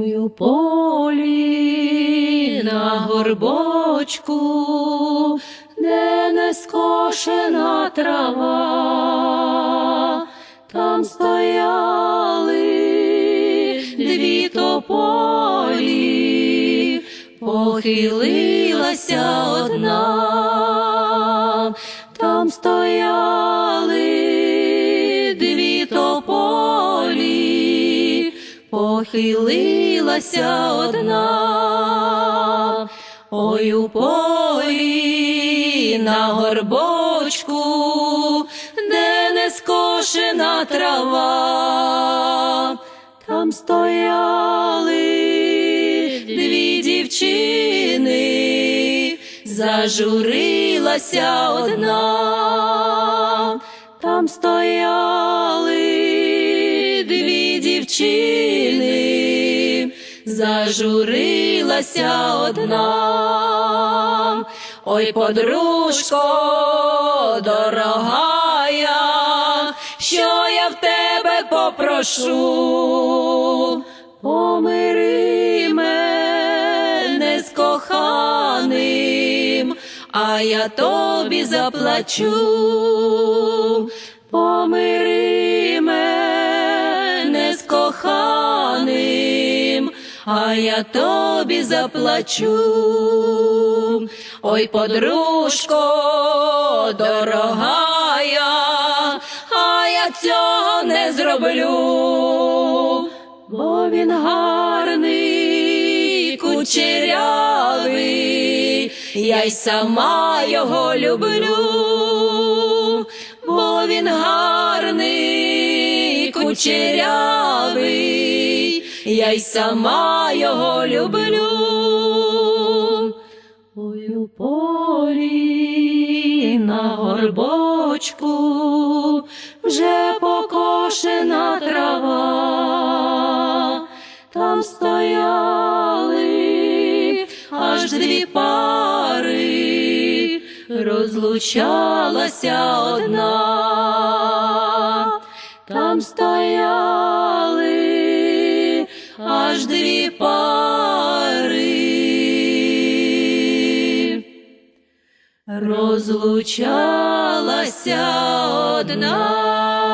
Ой, полі на горбочку, де не скошена трава, там стояли дві тополі, похилилася одна, похилилася одна, ой у на горбочку, де не скошена трава, там стояли дві дівчини, зажурилася одна, там стояли дві дівчини, зажурилася одна, ой, подружко дорогая, що я в тебе попрошу, помири мене з коханим, а я тобі заплачу, помири а я тобі заплачу. Ой, подружко дорогая, а я цього не зроблю, бо він гарний, кучерявий, я й сама його люблю, бо він гарний, кучерявий, я й сама його люблю. Ой, у полі на горбочку вже покошена трава, там стояли аж дві пари, розлучалася одна, там стояли аж дві пари. Розлучалася одна.